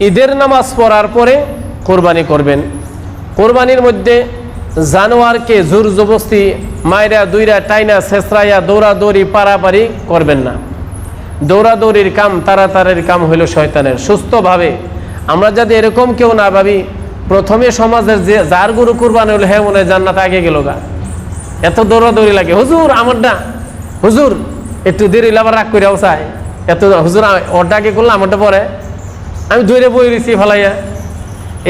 ঈদের নামাজ পড়ার পরে কোরবানি করবেন। কোরবানির মধ্যে জানোয়ারকে জোর জবস্তি মায়েরা দুইরা, টাইনা, শেষরাইয়া, দৌড়াদৌড়ি, পারাপারি করবেন না। দৌড়াদৌড়ির কাম, তাড়াতাড়ির কাম হইল শয়তানের। সুস্থভাবে আমরা যদি এরকম কেউ না ভাবি, প্রথমে সমাজের যে যার গরু কোরবানি হলো হ্যাঁ মনে জান্নাত আগে গেল গা। এত দৌড়াদৌড়ি লাগে। হুজুর, আমার না, হুজুর, একটু দেরি আবার রাগ করে চায় এত হুজুর ওরটা আগে করলাম আমারটা পরে। আমি দূরে বই রয়েছি ফেলাইয়া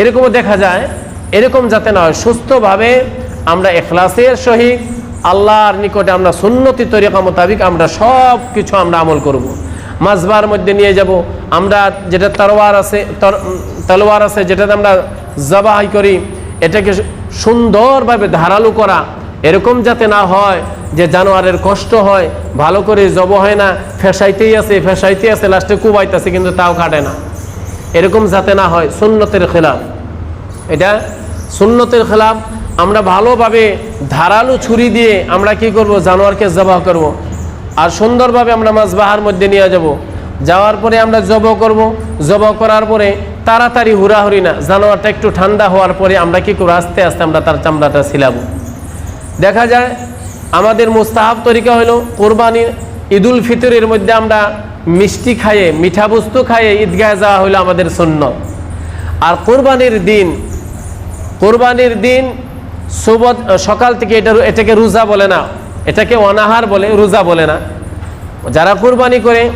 এরকমও দেখা যায়, এরকম যাতে না হয় সুস্থভাবে আমরা এখলাসের সহিত আল্লাহর নিকটে আমরা সুন্নতি তরিকা মোতাবিক আমরা সব কিছু আমরা আমল করব। মাঝবার মধ্যে নিয়ে যাব, আমরা যেটা তরোয়ার আছে তলোয়ার আছে, যেটাতে আমরা জবাই করি, এটাকে সুন্দরভাবে ধারালো করা, এরকম যাতে না হয় যে জানোয়ারের কষ্ট হয়, ভালো করে জব হয় না, ফেসাইতেই আছে ফেসাইতেই আছে, লাস্টে কুবাইতেছে, কিন্তু তাও কাটে না এরকম যাতে না হয়, সুন্নতের খেলাফ। এটা সুন্নতের খেলাফ। আমরা ভালোভাবে ধারালো ছুরি দিয়ে আমরা কি করব? জানোয়ারকে জবাহ করব। আর সুন্দরভাবে আমরা মাছ বাহার মধ্যে নিয়ে যাব। যাওয়ার পরে আমরা জব করব। জব করার পরে তাড়াতাড়ি হুড়াহুড়ি না, জানোয়ারটা একটু ঠান্ডা হওয়ার পরে আমরা কি করব? আস্তে আস্তে আমরা তার চামড়াটা ছিলাবো। দেখা যায়, আমাদের মুস্তাহাব তরিকা হলো, কোরবানির ঈদুল ফিতরের মধ্যে আমরা মিষ্টি খাইয়ে, মিঠা বস্তু খাইয়ে ঈদগাহে যাওয়া হলো আমাদের শূন্য আর কোরবানির দিন কোরবানির দিন সুবত, সকাল থেকে এটা এটাকে রোজা বলে না। এটাকে অনাহার বলে, রোজা বলে না। যারা কোরবানি করে,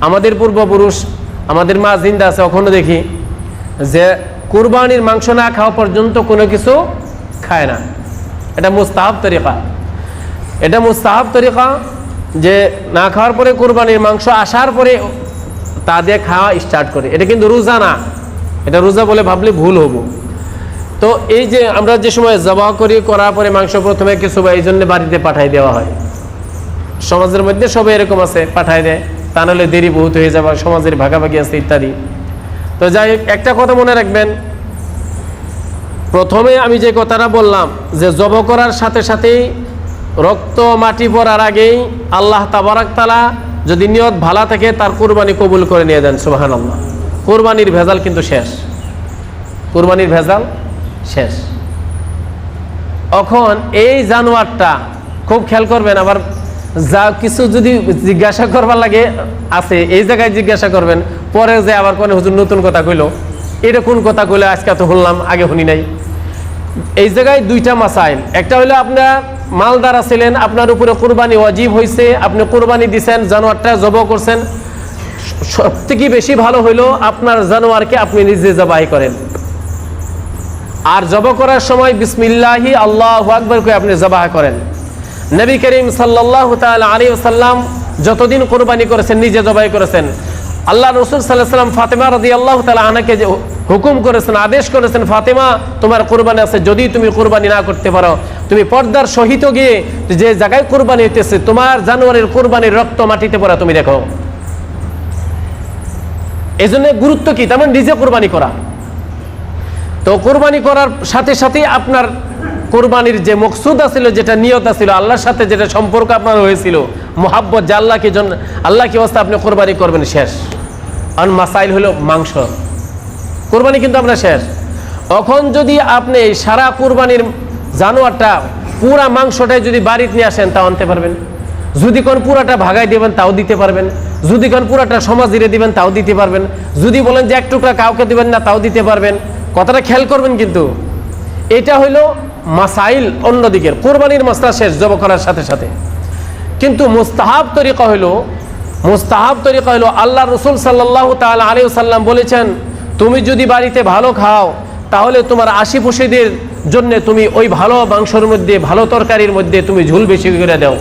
আমাদের পূর্বপুরুষ, আমাদের মা জিন্দা আছে এখনও দেখি যে কোরবানির মাংস না খাওয়া পর্যন্ত কোনো কিছু খায় না। এটা মুস্তাহাব তরিকা। এটা মুস্তাহাব তরিকা যে না খাওয়ার পরে কোরবানির মাংস আসার পরে তা দিয়ে খাওয়া স্টার্ট করে। এটা কিন্তু রোজা না। এটা রোজা বলে ভাবলে ভুল হব। তো এই যে আমরা যে সময় জবাহ করি, করার পরে মাংস প্রথমে কিছু এই জন্য বাড়িতে পাঠাই দেওয়া হয়। সমাজের মধ্যে সবাই এরকম আছে পাঠায় দেয়। তা নাহলে দেরি বহুত হয়ে যাবে, সমাজের ভাগাভাগি আছে ইত্যাদি। তো যাই একটা কথা মনে রাখবেন। প্রথমে আমি যে কথাটা বললাম, যে জব করার সাথে সাথেই রক্ত মাটি পড়ার আগেই আল্লাহ তাবারাকতালা যদি নিয়ত ভালা থাকে, তার কোরবানি কবুল করে নিয়ে দেন সুবাহান আল্লাহ কোরবানির ভেজাল কিন্তু শেষ। কোরবানির ভেজাল শেষ। এখন এই জানোয়ারটা খুব খেয়াল করবেন, আবার যা কিছু যদি জিজ্ঞাসা করবার লাগে আছে, এই জায়গায় জিজ্ঞাসা করবেন, পরে যে আবার কোনো হুজুর নতুন কথা কইলো, এটা কোন কথা কইলে, আজকে তো শুনলাম, আগে শুনি নাই। এই জায়গায় দুইটা মাসাইল। একটা হলো আপনার মালদার ছিলেন আপনার উপরে কোরবানি ওয়াজিব হয়েছে আপনি কোরবানি দিছেন, জানোয়ারটা জব করছেন। সব থেকে বেশি ভালো হইল আপনার জানোয়ারকে আপনি নিজে জবাই করেন। আর জব করার সময় বিসমিল্লাহি, আল্লাহ আকবর করে আপনি জবাহ করেন। নবী করিম সাল্লাহ তাল আলী সাল্লাম যতদিন কোরবানি করেছেন, নিজে জবাই করেছেন। আল্লাহ রসুল সাল্লাহ সাল্লাম ফাতেমা রদি আল্লাহ তালা আনাকে হুকুম করেছেন, আদেশ করেছেন, ফাতেমা, তোমার কোরবানি আছে, যদি তুমি কোরবানি না করতে পারো। তুমি পর্দার সহিত গিয়ে যে জায়গায় কোরবানি হইতেছে, তোমার জানুয়ারির কোরবানির রক্ত মাটিতে পড়া, তুমি দেখো। এই জন্য গুরুত্ব কি? তেমন নিজে কোরবানি করা। তো কোরবানি করার সাথে সাথে আপনার কোরবানির যে মকসুদ আছিল, যেটা নিয়ত আছিল, আল্লাহর সাথে যেটা সম্পর্ক আপনার হয়েছিল, মোহাব্বত যে আল্লাহকে জন আল্লাহকে অবস্থা আপনি কোরবানি করবেন, শেষ। আর মাসাইল হলো মাংস। কোরবানি কিন্তু আপনার শেষ। এখন যদি আপনি সারা কোরবানির জানোয়ারটা, পুরা মাংসটাই যদি বাড়িতে নিয়ে আসেন, তাও আনতে পারবেন। যদি কোন পুরাটা ভাগাই দেবেন, তাও দিতে পারবেন। যদি কোন পুরাটা সমাজ দিয়ে দিবেন, তাও দিতে পারবেন। যদি বলেন যে এক টুকরা কাউকে দিবেন না, তাও দিতে পারবেন। কথাটা খেয়াল করবেন কিন্তু। এটা হইল মাসাইল অন্যদিকের কোরবানির মাসলা শেষ, জব করার সাথে সাথে। কিন্তু মুস্তাহাব তরিকা হইল, মুস্তাহাব তরিকা হইল, আল্লাহ রসুল সাল্লাহ তাল আলী সাল্লাম বলেছেন তুমি যদি বাড়িতে ভালো খাও, তাহলে তোমার আশিপুষিদের জন্য তুমি ওই ভালো মাংসর মধ্যে, ভালো তরকারির মধ্যে তুমি ঝুল বেশি করে দাও।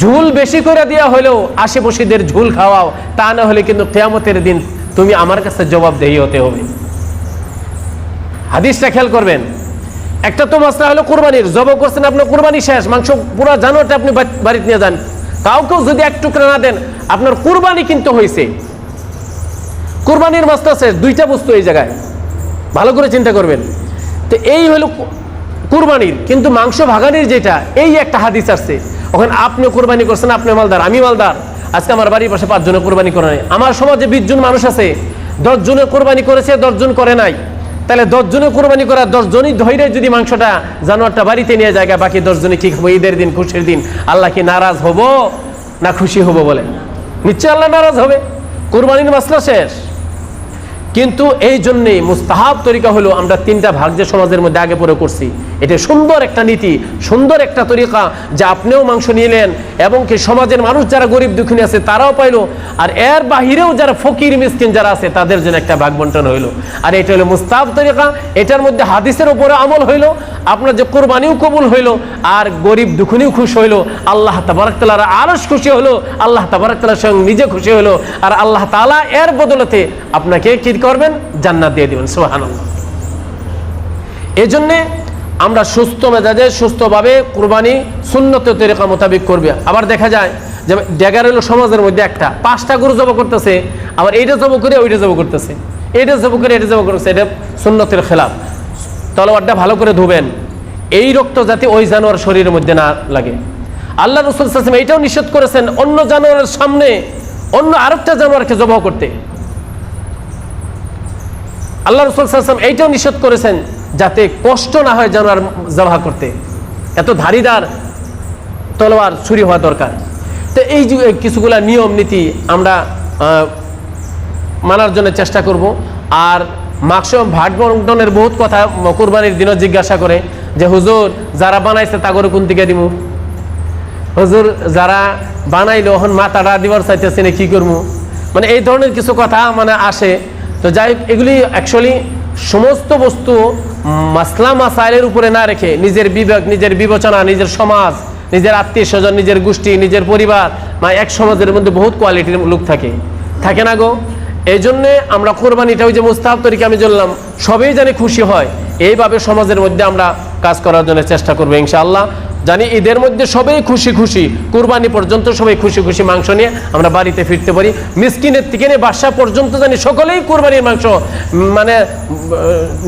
ঝুল বেশি করে দেওয়া হলেও আশিপুষিদের ঝুল খাওয়াও, তা না হলে কিন্তু কেয়ামতের দিন তুমি আমার কাছে জবাবদেহি হতে হবে। হাদিসটা খেয়াল করবেন। একটা তো মাসলা হলো কোরবানির, জব করছেন আপনার কোরবানি শেষ, মাংস পুরো জানোয়ারটা আপনি বাড়িতে নিয়ে যান। কাউকেও যদি এক টুকরা না দেন, আপনার কোরবানি কিন্তু হয়েছে কোরবানির মাসলা শেষ দুইটা বস্তু এই জায়গায়। ভালো করে চিন্তা করবেন। তো এই হলো কোরবানির, কিন্তু মাংস ভাগানির যেটা, এই একটা হাদিস আসছে ওখানে আপনি কোরবানি করছেন আপনি মালদার, আমি মালদার। আজকে আমার বাড়ির পাশে পাঁচজনে কোরবানি করে নাই। আমার সমাজে বিশ জন মানুষ আছে দশজনে কোরবানি করেছে দশজন করে নাই। তাহলে দশজনে কোরবানি করা দশজনই ধৈর্য যদি মাংসটা জানোয়ারটা বাড়িতে নিয়ে যায় বাকি দশজনে কি খাব ঈদের দিন, খুশির দিন। আল্লাহ কি নারাজ হব না খুশি হব বলে? নিশ্চয় আল্লাহ নারাজ হবে। কোরবানির মাসলা শেষ। কিন্তু এই জন্যেই মুস্তাহাব তরিকা হলো আমরা তিনটা ভাগ যে সমাজের মধ্যে আগে পরে করছি। এটা সুন্দর একটা নীতি, সুন্দর একটা তরিকা যে আপনিও মাংস নিলেন এবং কি সমাজের মানুষ যারা গরিব দুঃখিনী আছে তারাও পাইলো। আর এর বাহিরেও যারা ফকির, মিসকিন যারা আছে তাদের জন্য একটা ভাগ বন্টন হইল। আর এটা হলো মুস্তাহাব তরিকা, এটার মধ্যে হাদিসের উপরে আমল হইল, আপনার যে কোরবানিও কবুল হইল, আর গরিব দুঃখিনীও খুশি হইল। আল্লাহ তাবারাকতালার আরস খুশি হলো, আল্লাহ তাবারাকতালার সঙ্গে নিজে খুশি হলো আর আল্লাহ তালা এর বদলতে আপনাকে কি করবেন? জান্নাত দিয়ে দেবেন সোহান এই জন্যে আমরা সুস্থ মেজাজে, সুস্থভাবে কোরবানি শূন্যত তরিকা মোতাবেক করবে। আবার দেখা যায় যে ডেগার হলো সমাজের মধ্যে একটা। পাঁচটা গরু জব করতেছে, আবার এইটা জব করে ওইটা জব করতেছে। এইটা জব করে এটা জব করতেছে, এটা সুন্নতের খেলাফ। তলোয়ারটা ভালো করে ধুবেন। এই রক্ত যাতে ওই জানোয়ার শরীরের মধ্যে না লাগে। আল্লাহ রসুল সাসম এইটাও নিষেধ করেছেন, অন্য জানোয়ারের সামনে অন্য আরেকটা জানোয়ারকে জবাহ করতে। আল্লাহ রসুল সাল্লাম এইটাও নিষেধ করেছেন যাতে কষ্ট না হয় জানোয়ার জবাহ করতে। এত ধারিদার তলোয়ার ছুরি হওয়া দরকার। তো এই যে কিছুগুলা নিয়ম, নীতি আমরা মানার জন্য চেষ্টা করব। আর মাংস ভাট বন্টনের বহুত কথা কোরবানির দিনও জিজ্ঞাসা করে যে, হুজুর, যারা বানাইছে তাগরে কোন দিকে দিমু? হুজুর, যারা বানাইলো, এখন মাথাটা দিবার চাইতেছে না কি করব মানে এই ধরনের কিছু কথা মানে আসে। তো যাই এগুলি অ্যাকচুয়ালি সমস্ত বস্তু মাসলা মাসাইলের উপরে না রেখে নিজের বিবেক, নিজের বিবেচনা, নিজের সমাজ, নিজের আত্মীয় স্বজন, নিজের গোষ্ঠী, নিজের পরিবার মানে এক সমাজের মধ্যে বহুত কোয়ালিটির লোক থাকে। থাকে না গো? এই জন্যে আমরা কোরবানিটা ওই যে মুস্তাহাব তরিকে আমি বললাম সবাই জানি খুশি হয়। এইভাবে সমাজের মধ্যে আমরা কাজ করার জন্য চেষ্টা করব ইনশাআল্লাহ। জানি ঈদের মধ্যে সবাই খুশি খুশি, কুরবানি পর্যন্ত সবাই খুশি খুশি মাংস নিয়ে আমরা বাড়িতে ফিরতে পারি। মিসকিনের থেকে নিয়ে বাসা পর্যন্ত জানি সকলেই কুরবানির মাংস মানে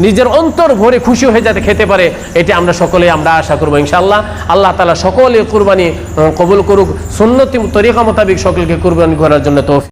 নিজের অন্তর ভরে খুশি হয়ে যাতে খেতে পারে, এটা আমরা সকলেই আমরা আশা করব ইনশাল্লাহ আল্লাহ তালা সকলে কুরবানি কবুল করুক। সুন্নতি তরিকা মোতাবিক সকলকে কুরবানি করার জন্য তো